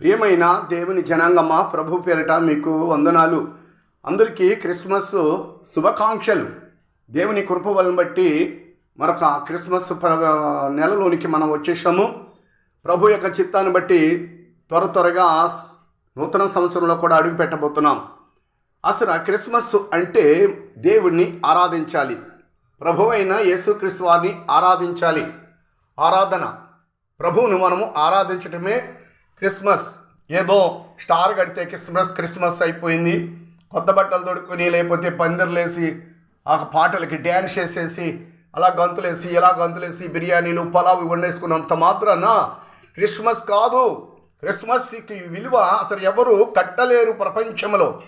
ప్రియమైన దేవుని జనాంగమ్మ ప్రభు పేరిట మీకు వందనాలు. అందరికీ క్రిస్మస్ శుభాకాంక్షలు. దేవుని కృప వలన బట్టి మరొక క్రిస్మస్ ప్ర- నెలలోనికి మనం వచ్చేసాము. ప్రభు యొక్క చిత్తాన్ని బట్టి త్వర త్వరగా నూతన సంవత్సరంలో కూడా అడుగు పెట్టబోతున్నాం. అసలు క్రిస్మస్ అంటే దేవుణ్ణి ఆరాధించాలి. ప్రభు అయిన యేసుక్రీస్తు వారిని ఆరాధించాలి. ఆరాధన. ప్రభువును మనము ఆరాధించటమే క్రిస్మస్. ఏదో స్టార్ కడితే క్రిస్మస్ క్రిస్మస్ అయిపోయింది. కొత్త బట్టలు తొడుక్కుని లేకపోతే పందిర్లేసి ఆ పాటలకి డ్యాన్స్ చేసేసి అలా గంతులేసి ఇలా గంతులేసి బిర్యానీలు పలావ్ వండేసుకున్నంత మాత్రాన క్రిస్మస్ కాదు. క్రిస్మస్కి విలువ అసలు ఎవరు కట్టలేరు ప్రపంచంలో.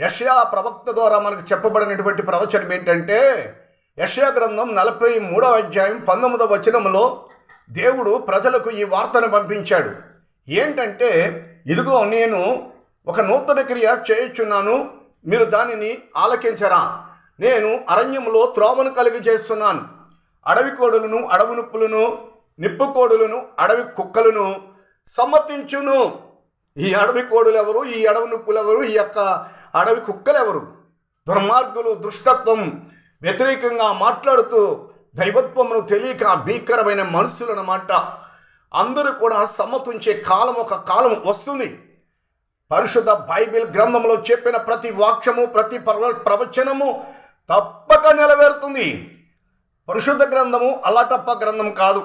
యషయా ప్రవక్త ద్వారా మనకు చెప్పబడినటువంటి ప్రవచనం ఏంటంటే యషయా గ్రంథం నలభై మూడవ అధ్యాయం పంతొమ్మిదవ వచనంలో దేవుడు ప్రజలకు ఈ వార్తను పంపించాడు. ఏంటంటే ఇదిగో నేను ఒక నూతన క్రియ చేయుచున్నాను మీరు దానిని ఆలకించరా? నేను అరణ్యంలో త్రోవను కలిగి చేస్తున్నాను అడవి కోడులను అడవి నిప్పులను నిప్పు కోడులను అడవి కుక్కలను సమ్మతించును. ఈ అడవి కోడులు ఎవరు ఈ అడవి నిప్పులు ఎవరు ఈ యొక్క అడవి కుక్కలు ఎవరు దుర్మార్గులు దుష్టత్వం వ్యతిరేకంగా మాట్లాడుతూ దైవత్వమును తెలియక భీకరమైన మనుషులు అన్నమాట అందరూ కూడా సమ్మతించే కాలం ఒక కాలం వస్తుంది. పరిశుద్ధ బైబిల్ గ్రంథంలో చెప్పిన ప్రతి వాక్యము ప్రతి ప్రవ ప్రవచనము తప్పక నెరవేరుతుంది. పరిశుద్ధ గ్రంథము అలాటప్ప గ్రంథం కాదు.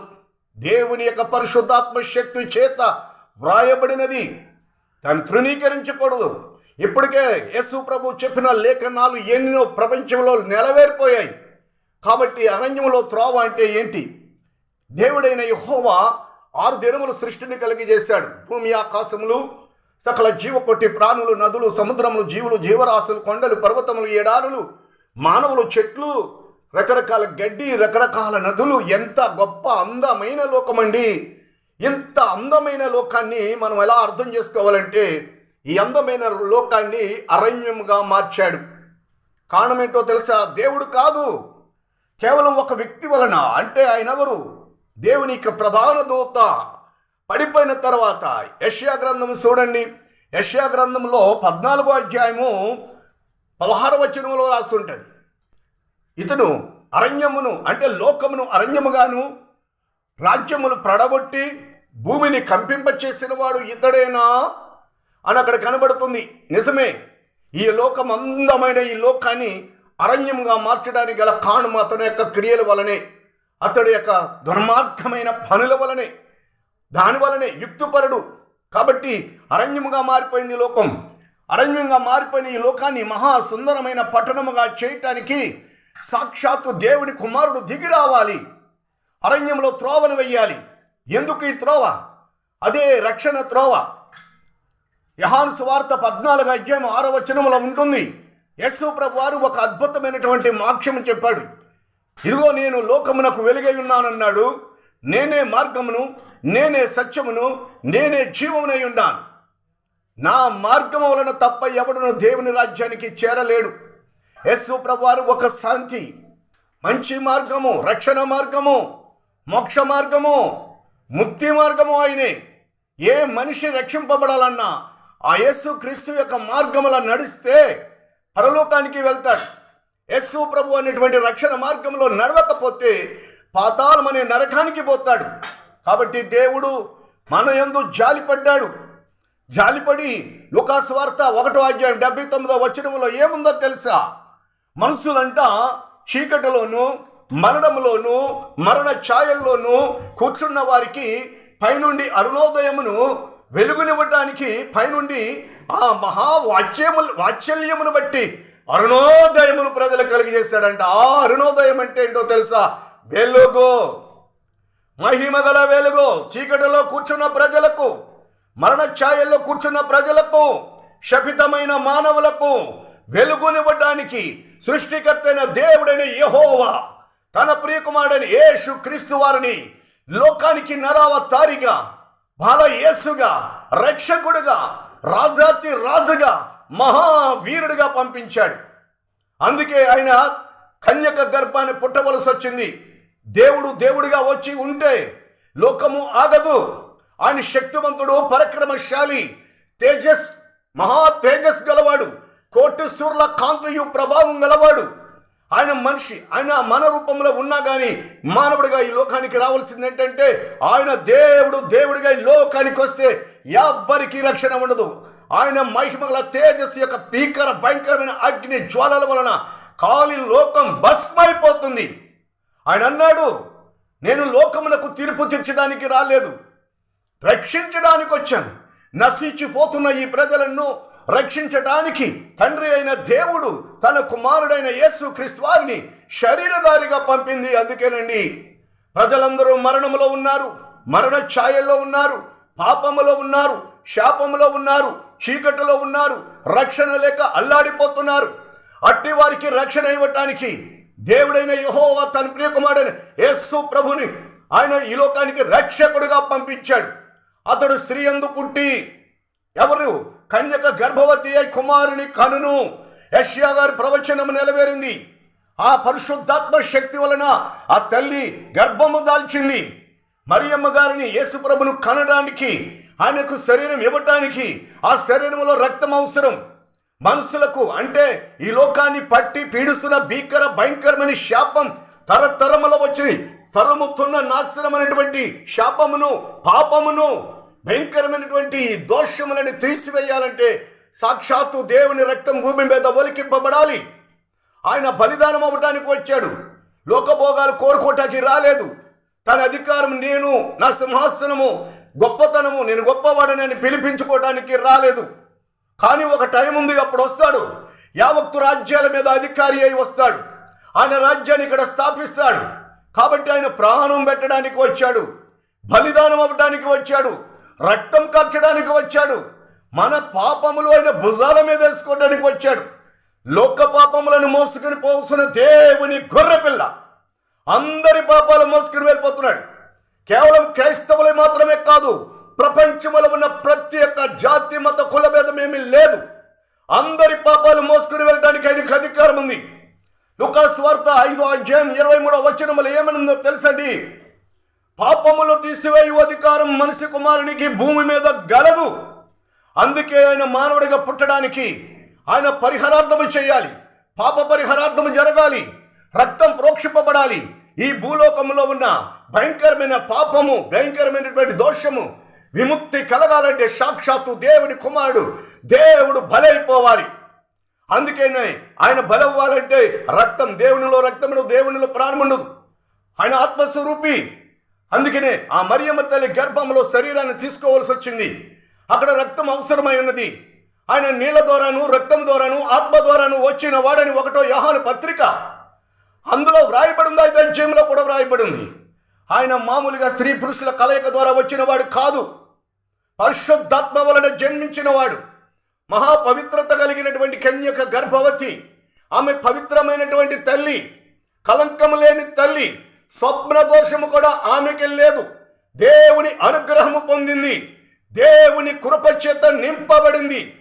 దేవుని యొక్క పరిశుద్ధాత్మ శక్తి చేత వ్రాయబడినది. దాన్ని తృణీకరించకూడదు. ఇప్పటికే యేసు ప్రభు చెప్పిన లేఖనాలు ఎన్నో ప్రపంచంలో నెలవేరిపోయాయి కాబట్టి అరణ్యంలో త్రోవ అంటే ఏంటి? దేవుడైన యహోవా ఆరు దినములు సృష్టిని కలిగి చేశాడు. భూమి ఆకాశములు సకల జీవకొట్టి ప్రాణులు నదులు సముద్రములు జీవులు జీవరాశులు కొండలు పర్వతములు ఎడారులు మానవులు చెట్లు రకరకాల గడ్డి రకరకాల నదులు. ఎంత గొప్ప అందమైన లోకమండి. ఇంత అందమైన లోకాన్ని మనం ఎలా అర్థం చేసుకోవాలంటే ఈ అందమైన లోకాన్ని అరణ్యముగా మార్చాడు. కారణమేంటో తెలుసా? దేవుడు కాదు. కేవలం ఒక వ్యక్తి వలన. అంటే ఆయన ఎవరు? దేవుని యొక్క ప్రధాన దూత. పడిపోయిన తర్వాత యష్యా గ్రంథం చూడండి. యష్యా గ్రంథంలో పద్నాలుగో అధ్యాయము పదహారు వచనంలో రాస్తుంటుంది ఇతను అరణ్యమును అంటే లోకమును అరణ్యముగాను రాజ్యములు ప్రడగొట్టి భూమిని కంపింపచేసిన వాడు ఇతడేనా? అని అక్కడ కనబడుతుంది. నిజమే ఈ లోకం అందమైన ఈ లోకాన్ని అరణ్యంగా మార్చడానికి గల కాను అతని యొక్క క్రియల వలనే. అతడి యొక్క దుర్మార్గమైన పనుల వలనే దాని వలనే యుక్తిపరుడు. కాబట్టి అరణ్యముగా మారిపోయింది ఈ లోకం. అరణ్యంగా మారిపోయిన ఈ లోకాన్ని మహా సుందరమైన పట్టణముగా చేయటానికి సాక్షాత్తు దేవుని కుమారుడు దిగి రావాలి. అరణ్యంలో త్రోవను వెయ్యాలి. ఎందుకు ఈ త్రోవ? అదే రక్షణ త్రోవ. యహాను సువార్త పద్నాలుగు అధ్యాయం ఆరో వచనంలో ఉంటుంది. యస్సు ప్రభు వారు ఒక అద్భుతమైనటువంటి మాక్ష్యము చెప్పాడు. ఇదిగో నేను లోకమునకు వెలుగై ఉన్నానన్నాడు. నేనే మార్గమును నేనే సత్యమును నేనే జీవమునై ఉన్నాను. నా మార్గము వలన తప్ప ఎవడును దేవుని రాజ్యానికి చేరలేడు. యస్సు ప్రభువారు ఒక శాంతి మంచి మార్గము రక్షణ మార్గము మోక్ష మార్గము ముక్తి మార్గము ఆయనే. ఏ మనిషి రక్షింపబడాలన్నా ఆ యేసు క్రీస్తు యొక్క మార్గముల నడిస్తే పరలోకానికి వెళ్తాడు. యస్సు ప్రభు అనేటువంటి రక్షణ మార్గంలో నడవకపోతే పాతాళం అనే నరకానికి పోతాడు. కాబట్టి దేవుడు మన ఎందు జాలిపడ్డాడు. జాలిపడి లుకాసు వార్త ఒకటో అధ్యాయం డెబ్బై తొమ్మిదో వచ్చడంలో ఏముందో తెలుసా? మనుషులంట చీకటిలోను మరణంలోను మరణ ఛాయల్లోను కూర్చున్న వారికి పైనుండి అరుణోదయమును వెలుగునివ్వటానికి పైనుండి ఆ మహా వాచ్యము వాత్సల్యమును బట్టి అరుణోదయమును ప్రజలకు కలిగజేశాడంట. ఆ అరుణోదయం అంటే ఏంటో తెలుసా? వెలుగు. మహిమ గల వెలుగు. చీకటిలో కూర్చున్న ప్రజలకు మరణ ఛాయల్లో కూర్చున్న ప్రజలకు శపితమైన మానవులకు వెలుగునివ్వడానికి సృష్టికర్తైన దేవుడైన యహోవా తన ప్రియకుమారుడైన యేసు క్రీస్తు వారిని లోకానికి నరావతారిగా బాల యేసుగా రక్షకుడుగా రాజాతి రాజుగా మహావీరుడిగా పంపించాడు. అందుకే ఆయన కన్యక గర్భాన్ని పుట్టవలసి వచ్చింది. దేవుడు దేవుడిగా వచ్చి ఉంటే లోకము ఆగదు. ఆయన శక్తివంతుడు పరక్రమశాలి తేజస్ మహా తేజస్ గలవాడు కోటి కాంతయు ప్రభావం గలవాడు. ఆయన మనిషి ఆయన మన రూపంలో ఉన్నా కానీ మానవుడిగా ఈ లోకానికి రావాల్సింది ఏంటంటే ఆయన దేవుడు దేవుడిగా ఈ లోకానికి వస్తే ఎవ్వరికి రక్షణ ఉండదు. ఆయన మహిమగల తేజస్సు యొక్క భీకర భయంకరమైన అగ్ని జ్వాలల వలన కాలి లోకం భస్మైపోతుంది. ఆయన అన్నాడు నేను లోకమునకు తీర్పు తీర్చడానికి రాలేదు. రక్షించడానికి వచ్చాను. నశించిపోతున్న ఈ ప్రజలను రక్షించడానికి తండ్రి అయిన దేవుడు తన కుమారుడైన యేసు క్రీస్తు శరీరధారిగా పంపింది. అందుకేనండి ప్రజలందరూ మరణములో ఉన్నారు మరణ ఛాయల్లో ఉన్నారు పాపములో ఉన్నారు శాపములో ఉన్నారు చీకటిలో ఉన్నారు రక్షణ లేక అల్లాడిపోతున్నారు. అట్టి వారికి రక్షణ ఇవ్వటానికి దేవుడైన యహోవా తన ప్రియకుమారుడైన యేసు ప్రభుని ఆయన ఈ లోకానికి రక్షకుడుగా పంపించాడు. అతడు స్త్రీ అందు పుట్టి ఎవరు? కన్యక గర్భవతి అయి కుమారుని కనును. యష్యా గారి ప్రవచనము నెరవేరింది ఆ పరిశుద్ధాత్మ శక్తి వలన ఆ తల్లి గర్భము దాల్చింది. మరియమ్మ గారిని యేసుప్రభును కనడానికి ఆయనకు శరీరం ఇవ్వటానికి ఆ శరీరంలో రక్తం అవసరం. మనుషులకు అంటే ఈ లోకాన్ని పట్టి పీడిస్తున్న భీకర భయంకరమైన శాపం తరతరములో వచ్చి తరుముతున్న నాశనమైనటువంటి శాపమును పాపమును భయంకరమైనటువంటి ఈ దోషములని తీసివేయాలంటే సాక్షాత్తు దేవుని రక్తం భూమి మీద ఒలికింపబడాలి. ఆయన బలిదానం అవ్వటానికి వచ్చాడు. లోకభోగాలు కోరుకోవటానికి రాలేదు. తన అధికారం నేను నా సింహాసనము గొప్పతనము నేను గొప్పవాడని పిలిపించుకోవడానికి రాలేదు. కానీ ఒక టైం ఉంది అప్పుడు వస్తాడు. యావత్తు రాజ్యాల మీద అధికారి అయి వస్తాడు. ఆయన రాజ్యాన్ని ఇక్కడ స్థాపిస్తాడు. కాబట్టి ఆయన ప్రాణం పెట్టడానికి వచ్చాడు. బలిదానం అవ్వడానికి వచ్చాడు. రక్తం కార్చడానికి వచ్చాడు. మన పాపములు ఆయన భుజాల మీద వేసుకోవడానికి వచ్చాడు. లోక పాపములను మోసుకుని పోసిన దేవుని గొర్రెపిల్ల. అందరి పాపాలు మోసుకుని వెళ్ళిపోతున్నాడు. కేవలం క్రైస్తవులే మాత్రమే కాదు ప్రపంచంలో ఉన్న ప్రతి ఒక్క జాతి మత కుల భేదం ఏమీ లేదు. అందరి పాపాలు మోసుకుని వెళ్ళడానికి ఆయనకు అధికారం ఉంది. లుకాస్ వార్త ఐదో అధ్యాయం ఇరవై మూడో వచనములు ఏమనుందో తెలుసండి? పాపములు తీసివేయు అధికారం మనిషి కుమారునికి భూమి మీద గలదు. అందుకే ఆయన మానవుడిగా పుట్టడానికి ఆయన పరిహారార్థము చేయాలి. పాప పరిహారార్థము జరగాలి. రక్తం ప్రోక్షింపబడాలి. ఈ భూలోకంలో ఉన్న భయంకరమైన పాపము భయంకరమైనటువంటి దోషము విముక్తి కలగాలంటే సాక్షాత్తు దేవుని కుమారుడు దేవుడు బలైపోవాలి. అందుకనే ఆయన బలవ్వాలంటే రక్తం దేవునిలో రక్తముడు దేవునిలో ప్రాణముండదు. ఆయన ఆత్మస్వరూపి. అందుకనే ఆ మరియమ్మ తల్లి గర్భంలో శరీరాన్ని తీసుకోవాల్సి వచ్చింది. అక్కడ రక్తం అవసరమై ఉన్నది. ఆయన నీళ్ళ ద్వారాను రక్తం ద్వారాను ఆత్మ ద్వారాను వచ్చిన వాడని ఒకటో యహాను పత్రిక అందులో వ్రాయబడి ఉంది అధ్యాయంలో కూడా వ్రాయబడి ఉంది ఆయన మామూలుగా స్త్రీ పురుషుల కలయిక ద్వారా వచ్చినవాడు కాదు. పరిశుద్ధాత్మ వలన జన్మించినవాడు. మహాపవిత్రత కలిగినటువంటి కన్యక గర్భవతి. ఆమె పవిత్రమైనటువంటి తల్లి. కలంకము లేని తల్లి. స్వప్న దోషము కూడా ఆమెకి లేదు. దేవుని అనుగ్రహము పొందింది. దేవుని కృపచేత నింపబడింది.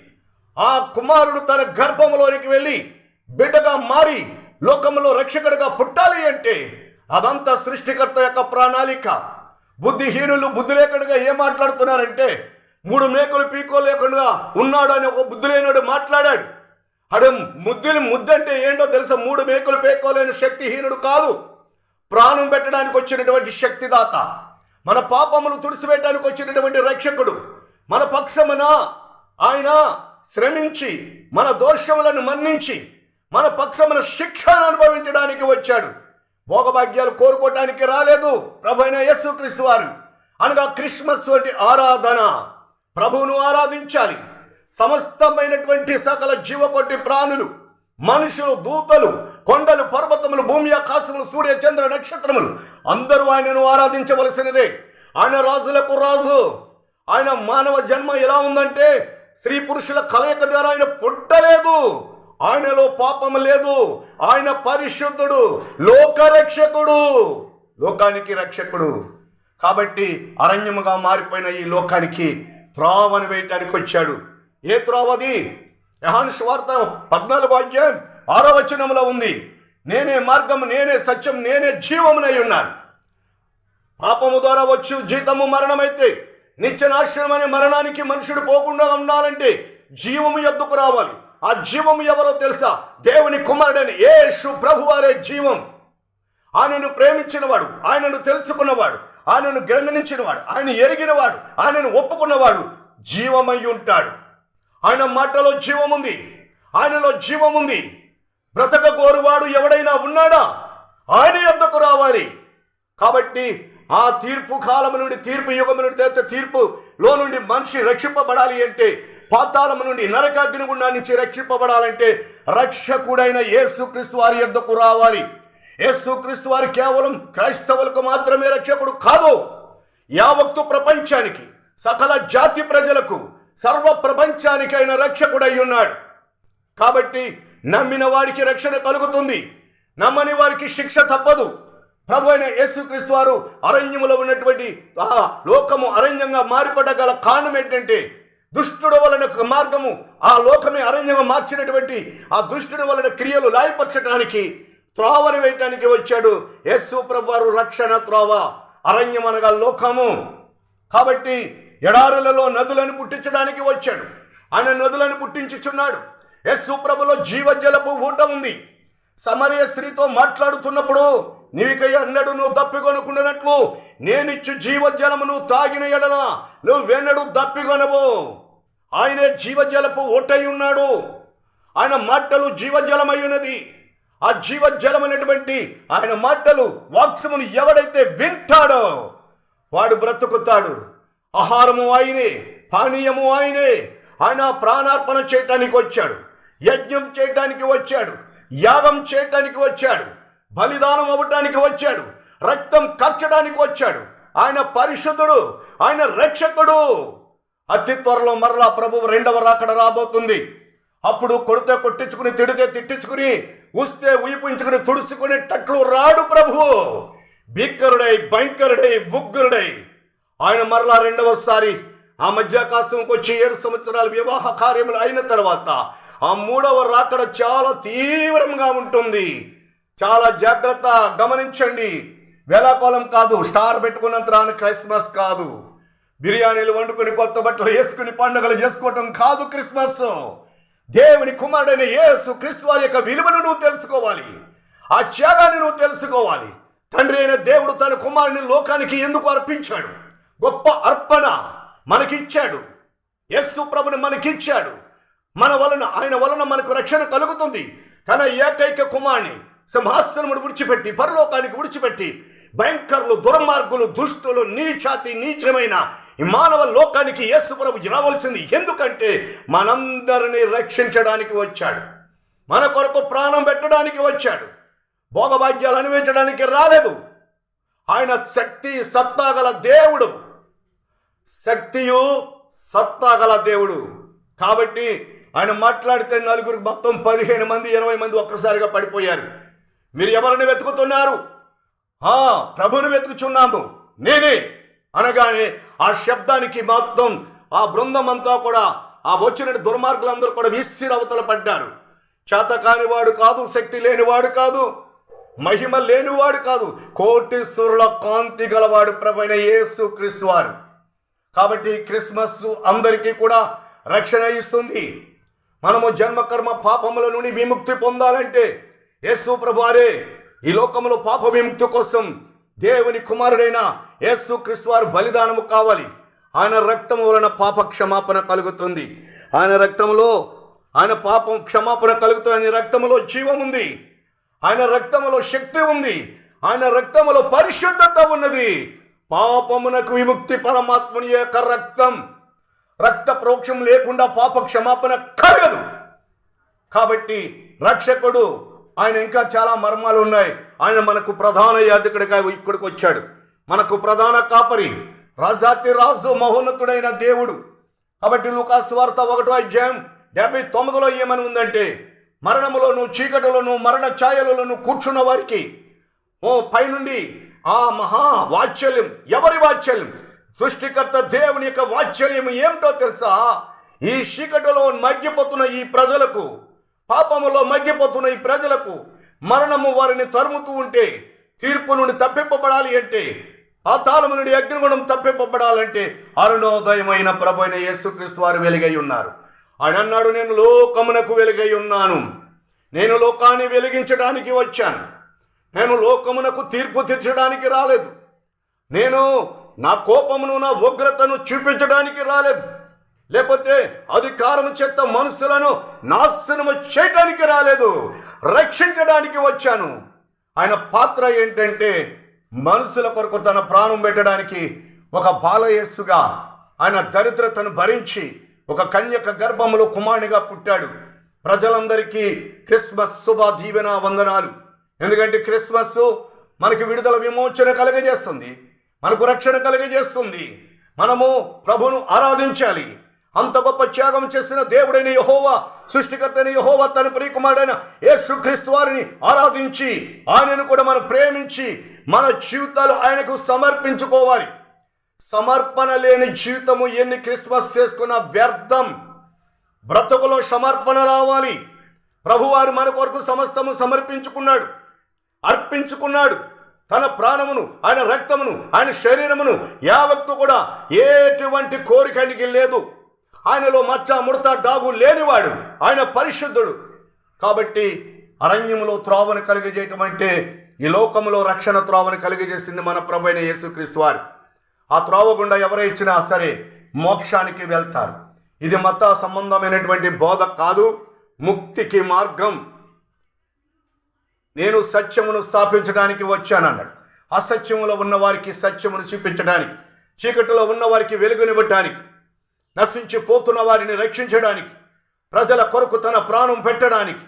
ఆ కుమారుడు తన గర్భములోనికి వెళ్ళి బిడ్డగా మారి లోకములో రక్షకుడిగా పుట్టాలి అంటే అదంతా సృష్టికర్త యొక్క ప్రణాళిక. బుద్ధిహీనులు బుద్ధి లేకుండా ఏం మాట్లాడుతున్నారంటే మూడు మేకలు పీకో లేకుండా ఉన్నాడు అని ఒక బుద్ధి లేనుడు మాట్లాడాడు. అడు ముద్దులు ముద్దంటే ఏంటో తెలుసా? మూడు మేకలు పేకోలేని శక్తిహీనుడు కాదు. ప్రాణం పెట్టడానికి వచ్చినటువంటి శక్తిదాత. మన పాపములు తుడిసిపెట్టడానికి వచ్చినటువంటి రక్షకుడు. మన పక్షమున ఆయన శ్రమించి మన దోషములను మన్నించి మన పక్షమున శిక్షను అనుభవించడానికి వచ్చాడు. భోగభాగ్యాలు కోరుకోవటానికి రాలేదు ప్రభు అయిన యేసుక్రీస్తు వారు. అనగా క్రిస్మస్ వంటి ఆరాధన ప్రభువును ఆరాధించాలి. సమస్తమైనటువంటి సకల జీవకొట్టి ప్రాణులు మనుషులు దూతలు కొండలు పర్వతములు భూమి ఆకాశములు సూర్య చంద్ర నక్షత్రములు అందరూ ఆయనను ఆరాధించవలసినదే. ఆయన రాజులకు రాజు. ఆయన మానవ జన్మ ఎలా ఉందంటే స్త్రీ పురుషుల కలయిక ద్వారా ఆయన పుట్టలేదు. ఆయనలో పాపం లేదు. ఆయన పరిశుద్ధుడు లోకరక్షకుడు. లోకానికి రక్షకుడు. కాబట్టి అరణ్యముగా మారిపోయిన ఈ లోకానికి త్రోవను వేయటానికి వచ్చాడు. ఏ త్రోవది యహాన్ స్వార్థ పద్నాలుగు అధ్యాయం ఆరో వచనంలో ఉంది. నేనే మార్గం నేనే సత్యం నేనే జీవమునై ఉన్నాను. పాపము ద్వారా వచ్చు జీతము మరణమైతే నిత్యనాశనం అనే మరణానికి మనుషుడు పోకుండా ఉండాలంటే జీవము ఎద్దుకు రావాలి? ఆ జీవము ఎవరో తెలుసా? దేవుని కుమారుడని యేసు ప్రభు వారే జీవం. ఆయనను ప్రేమించినవాడు ఆయనను తెలుసుకున్నవాడు ఆయనను గ్రహణించినవాడు ఆయన ఎరిగినవాడు ఆయనను ఒప్పుకున్నవాడు జీవమై ఉంటాడు. ఆయన మాటలో జీవముంది ఆయనలో జీవముంది. బ్రతక కోరువాడు ఎవడైనా ఉన్నాడా? ఆయన యొద్దకు రావాలి. కాబట్టి ఆ తీర్పు కాలము నుండి తీర్పు యుగము నుండి తెచ్చ తీర్పులో నుండి మనిషి రక్షింపబడాలి అంటే పాతాళము నుండి నరకాగ్ని గుండా నుంచి రక్షింపబడాలంటే రక్షకుడైన యేసుక్రీస్తు వారి యొద్దకు రావాలి. యేసుక్రీస్తు వారు కేవలం క్రైస్తవులకు మాత్రమే రక్షకుడు కాదు. యావత్తు ప్రపంచానికి సకల జాతి ప్రజలకు సర్వ ప్రపంచానికి ఆయన రక్షకుడై ఉన్నాడు. కాబట్టి నమ్మిన వారికి రక్షణ కలుగుతుంది. నమ్మని వారికి శిక్ష తప్పదు. ప్రభు అయిన యేసుక్రీస్తు వారు అరణ్యములో ఉన్నటువంటి లోకము అరణ్యంగా మారిపడగల కారణం ఏంటంటే దుష్టుడు వలన మార్గము ఆ లోకమే అరణ్యంగా మార్చినటువంటి ఆ దుష్టుడు వలన క్రియలు లాయపరచడానికి త్రోవని వేయటానికి వచ్చాడు. యేసు ప్రభువారు రక్షణ త్రోవ అరణ్యం అనగా లోకము. కాబట్టి ఎడారులలో నదులను పుట్టించడానికి వచ్చాడు. ఆయన నదులను పుట్టించుచున్నాడు. యస్సు ప్రభులో జీవజలపు ఊట ఉంది. సమరయ స్త్రీతో మాట్లాడుతున్నప్పుడు నీకై అన్నడు నువ్వు తప్పికొనుకున్నట్లు నేనిచ్చు నువ్వు తాగిన ఎడల నువ్వెన్నడూ దప్పికొనవు ఆయనే జీవజలపు ఓటై ఉన్నాడు. ఆయన మాటలు జీవజలమై ఉన్నది ఆ జీవజలమైనటువంటి ఆయన మాటలు వాక్సమును ఎవడైతే వింటాడో వాడు బ్రతుకుతాడు. ఆహారము ఆయనే పానీయము ఆయనే. ఆయన ప్రాణార్పణ చేయటానికి వచ్చాడు. యజ్ఞం చేయటానికి వచ్చాడు. యాగం చేయటానికి వచ్చాడు. బలిదానం అవ్వటానికి వచ్చాడు. రక్తం కచ్చడానికి వచ్చాడు. ఆయన పరిశుద్ధుడు. ఆయన రక్షకుడు. అతి త్వరలో మరలా ప్రభువు రెండవ రాకడ రాబోతుంది. అప్పుడు కొడితే కొట్టించుకుని తిడితే తిట్టించుకుని ఉస్తే ఉయిపించుకుని తుడుచుకునేటట్లు రాడు ప్రభువు భీకరుడై భయంకరుడై ఉగ్రుడై ఆయన మరలా రెండవసారి ఆ మధ్యాకాశంకి వచ్చి ఏడు సంవత్సరాల వివాహ కార్యములు అయిన తర్వాత ఆ మూడవ రాకడ చాలా తీవ్రంగా ఉంటుంది. చాలా జాగ్రత్త గమనించండి. వేలాకోలం కాదు స్టార్ పెట్టుకున్నంత రాని క్రిస్మస్ కాదు. బిర్యానీలు వండుకొని కొత్త బట్టలు వేసుకుని పండుగలు చేసుకోవటం కాదు క్రిస్మస్. దేవుని కుమారుడైన యేసు క్రీస్తు వారి యొక్క విలువను నువ్వు తెలుసుకోవాలి. ఆ త్యాగాన్ని నువ్వు తెలుసుకోవాలి. తండ్రి అయిన దేవుడు తన కుమారుని లోకానికి ఎందుకు అర్పించాడు? గొప్ప అర్పణ మనకిచ్చాడు. యస్సు ప్రభుని మనకిచ్చాడు. మన వలన ఆయన వలన మనకు రక్షణ కలుగుతుంది. తన ఏకైక కుమారుని సింహాసనముడు విడిచిపెట్టి పరలోకానికి విడిచిపెట్టి భయంకరులు దుర్మార్గులు దుష్టులు నీచాతి నీచమైన ఈ మానవ లోకానికి యేసు ప్రభు రావాల్సింది ఎందుకంటే మనందరినీ రక్షించడానికి వచ్చాడు. మన కొరకు ప్రాణం పెట్టడానికి వచ్చాడు. భోగభాగ్యాలు అనుభవించడానికి రాలేదు. ఆయన శక్తి సత్తా గల దేవుడు. శక్తియు సత్తా గల దేవుడు. కాబట్టి ఆయన మాట్లాడితే నలుగురు మొత్తం పదిహేను మంది ఇరవై మంది ఒక్కసారిగా పడిపోయారు. మీరు ఎవరిని వెతుకుతున్నారు? ప్రభుని వెతుకుచున్నాము. నేనే అనగానే ఆ శబ్దానికి మొత్తం ఆ బృందం అంతా కూడా ఆ వచ్చిన దుర్మార్గులందరూ కూడా విసిరవతల పడ్డారు. చేత కానివాడు కాదు శక్తి లేనివాడు కాదు మహిమ లేనివాడు కాదు కోటీశ్వరుల కాంతి గలవాడు ప్రభైన యేసు క్రీస్తు వారు. కాబట్టి క్రిస్మస్ అందరికీ కూడా రక్షణ ఇస్తుంది. మనము జన్మకర్మ పాపముల నుండి విముక్తి పొందాలంటే యేసు ప్రభువారే ఈ లోకంలో పాప విముక్తి కోసం దేవుని కుమారుడైన యేసు వారు బలిదానము కావాలి. ఆయన రక్తం వలన పాప క్షమాపణ కలుగుతుంది. ఆయన రక్తంలో ఆయన పాపం క్షమాపణ కలుగుతుంది. ఆయన రక్తంలో జీవం ఉంది. ఆయన రక్తములో శక్తి ఉంది. ఆయన రక్తములో పరిశుద్ధత ఉన్నది. పాపమునకు విముక్తి పరమాత్ముని యొక్క రక్తం. రక్త ప్రోక్షం లేకుండా పాప క్షమాపణ కలగదు. కాబట్టి రక్షకుడు ఆయన ఇంకా చాలా మర్మాలు ఉన్నాయి. ఆయన మనకు ప్రధాన యాజకుడిగా ఇక్కడికి వచ్చాడు. మనకు ప్రధాన కాపరి రాజాతి రాజు మహోన్నతుడైన దేవుడు. కాబట్టి లూకాసు వార్త ఒకటో అధ్యాయం డెబ్బై తొమ్మిదిలో ఏమని ఉందంటే మరణములోను చీకటిలోను మరణ ఛాయలలోను కూర్చున్న వారికి ఓ పైనుండి ఆ మహా వాత్సల్యం ఎవరి వాత్సల్యం? సృష్టికర్త దేవుని యొక్క వాత్సల్యం ఏమిటో తెలుసా? ఈ చీకటిలో మగ్గిపోతున్న ఈ ప్రజలకు పాపములో మగ్గిపోతున్న ఈ ప్రజలకు మరణము వారిని తరుముతూ ఉంటే తీర్పు నుండి తప్పింపబడాలి అంటే ఆ తాళము నుండి అగ్నిగుణం తప్పింపబడాలంటే అరుణోదయమైన ప్రభు అయిన యేసుక్రీస్తు వారు వెలుగై ఉన్నారు. ఆయన అన్నాడు నేను లోకమునకు వెలుగై ఉన్నాను. నేను లోకాన్ని వెలిగించడానికి వచ్చాను. నేను లోకమునకు తీర్పు తీర్చడానికి రాలేదు. నేను నా కోపమును నా ఉగ్రతను చూపించడానికి రాలేదు. లేకపోతే అధికారము చేత మనుషులను నాశనము చేయడానికి రాలేదు రక్షించడానికి వచ్చాను. ఆయన పాత్ర ఏంటంటే మనుషుల కొరకు తన ప్రాణం పెట్టడానికి ఒక బాలయేస్సుగా ఆయన దరిద్రతను భరించి ఒక కన్యక గర్భములో కుమారునిగా పుట్టాడు. ప్రజలందరికీ క్రిస్మస్ శుభ దీవెన వందనాలు. ఎందుకంటే క్రిస్మస్ మనకి విడుదల విమోచన కలగజేస్తుంది మనకు రక్షణ కలగజేస్తుంది. మనము ప్రభును ఆరాధించాలి. అంత గొప్ప త్యాగం చేసిన దేవుడైన యహోవా సృష్టికర్తైన యహోవా తన ప్రియకుమారుడైన యేసుక్రీస్తు వారిని ఆరాధించి ఆయనను కూడా మనం ప్రేమించి మన జీవితాలు ఆయనకు సమర్పించుకోవాలి. సమర్పణ లేని జీవితము ఎన్ని క్రిస్మస్ చేసుకున్న వ్యర్థం. బ్రతుకులో సమర్పణ రావాలి. ప్రభువారు మన కొరకు సమస్తము సమర్పించుకున్నాడు. అర్పించుకున్నాడు. తన ప్రాణమును ఆయన రక్తమును ఆయన శరీరమును యావత్తు కూడా ఎటువంటి కోరికనికి లేదు. ఆయనలో మచ్చ ముడత డాగు లేనివాడు. ఆయన పరిశుద్ధుడు. కాబట్టి అరణ్యములో త్రోవను కలిగజేయటం అంటే ఈ లోకములో రక్షణ త్రోవను కలిగజేసింది మన ప్రభు అయిన యేసుక్రీస్తు వారు. ఆ త్రోవ గుండా ఎవరైచ్చినా సరే మోక్షానికి వెళ్తారు. ఇది మత సంబంధమైనటువంటి బోధ కాదు ముక్తికి మార్గం. నేను సత్యమును స్థాపించడానికి వచ్చానన్నాడు. అసత్యములో ఉన్న వారికి సత్యమును చూపించడానికి చీకటిలో ఉన్న వారికి వెలుగునివ్వటానికి. నశించిపోతున్న వారిని రక్షించడానికి ప్రజల కొరకు తన ప్రాణం పెట్టడానికి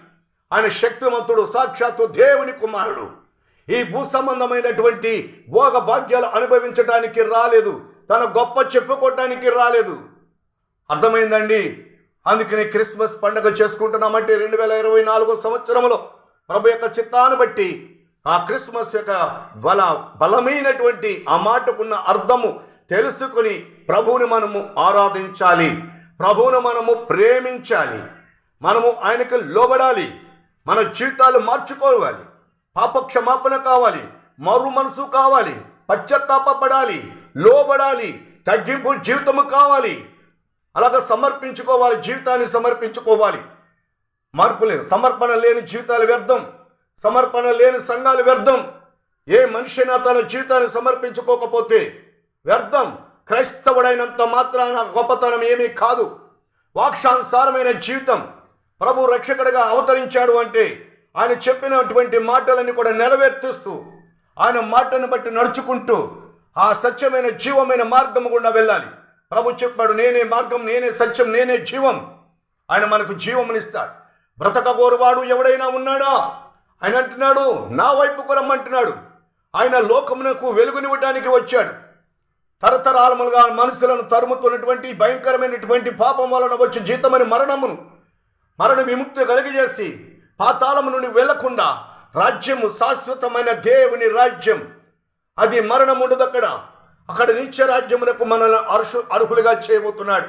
ఆయన శక్తిమంతుడు సాక్షాత్తు దేవుని కుమారుడు. ఈ భూ సంబంధమైనటువంటి భోగ భాగ్యాలు అనుభవించడానికి రాలేదు తన గొప్ప చెప్పుకోవటానికి రాలేదు. అర్థమైందండి? అందుకని క్రిస్మస్ పండుగ చేసుకుంటున్నామంటే రెండు వేల ఇరవై నాలుగో సంవత్సరంలో ప్రభు యొక్క చిత్తాన్ని బట్టి ఆ క్రిస్మస్ యొక్క బల బలమైనటువంటి ఆ మాటకున్న అర్థము తెలుసుకుని ప్రభువుని మనము ఆరాధించాలి. ప్రభువును మనము ప్రేమించాలి. మనము ఆయనకు లోబడాలి. మన జీవితాలు మార్చుకోవాలి. పాప క్షమాపణ కావాలి. మరు మనసు కావాలి. పశ్చాత్తాపడాలి లోబడాలి. తగ్గింపు జీవితము కావాలి. అలాగ సమర్పించుకోవాలి. జీవితాన్ని సమర్పించుకోవాలి. మార్పు లేదు. సమర్పణ లేని జీవితాలు వ్యర్థం. సమర్పణ లేని సంఘాలు వ్యర్థం. ఏ మనిషినా తన జీవితాన్ని సమర్పించుకోకపోతే వ్యర్థం క్రైస్తవుడైనంత మాత్రాన గొప్పతనం ఏమీ కాదు. వాక్షానుసారమైన జీవితం ప్రభు రక్షకుడిగా అవతరించాడు అంటే ఆయన చెప్పినటువంటి మాటలన్నీ కూడా నెరవేర్తిస్తూ ఆయన మాటను బట్టి నడుచుకుంటూ ఆ సత్యమైన జీవమైన మార్గం గుండా వెళ్ళాలి. ప్రభు చెప్పాడు నేనే మార్గం నేనే సత్యం నేనే జీవం. ఆయన మనకు జీవమునిస్తాడు బ్రతకగోరువాడు ఎవడైనా ఉన్నాడా? ఆయన అంటున్నాడు నా వైపుకు రమ్మంటున్నాడు. ఆయన లోకమునకు వెలుగునివ్వడానికి వచ్చాడు. తరతరాలములుగా మనుషులను తరుముతున్నటువంటి భయంకరమైనటువంటి పాపం వలన వచ్చిన జీతమని మరణమును మరణ విముక్తి కలిగజేసి పాతాళము నుండి వెళ్ళకుండా రాజ్యము శాశ్వతమైన దేవుని రాజ్యం. అది మరణం ఉండదు అక్కడ. అక్కడ నిత్య రాజ్యమునకు మనల్ని అర్షు అర్హులుగా చేయబోతున్నాడు.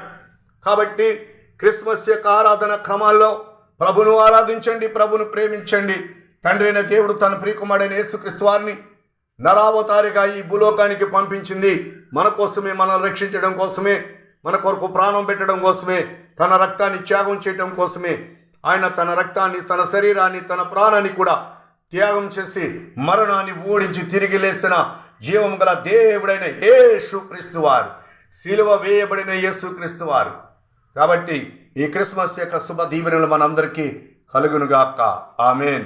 కాబట్టి క్రిస్మస్ యొక్క ఆరాధన క్రమాల్లో ప్రభును ఆరాధించండి ప్రభును ప్రేమించండి. తండ్రి అయిన దేవుడు తన ప్రియకుమారైన యేసుక్రీస్తు వారిని నరావతారిగా ఈ భూలోకానికి పంపించింది. మన కోసమే మనల్ని రక్షించడం కోసమే మన కొరకు ప్రాణం పెట్టడం కోసమే తన రక్తాన్ని త్యాగం చేయడం కోసమే. ఆయన తన రక్తాన్ని తన శరీరాన్ని తన ప్రాణాన్ని కూడా త్యాగం చేసి మరణాన్ని ఓడించి తిరిగి లేసిన జీవం గల దేవుడైన యేసుక్రీస్తు వారు శిలువ వేయబడిన యేసుక్రీస్తు వారు. కాబట్టి ఈ క్రిస్మస్ యొక్క శుభ దీవెనలు మనందరికీ కలుగునుగాక. ఆమెన్.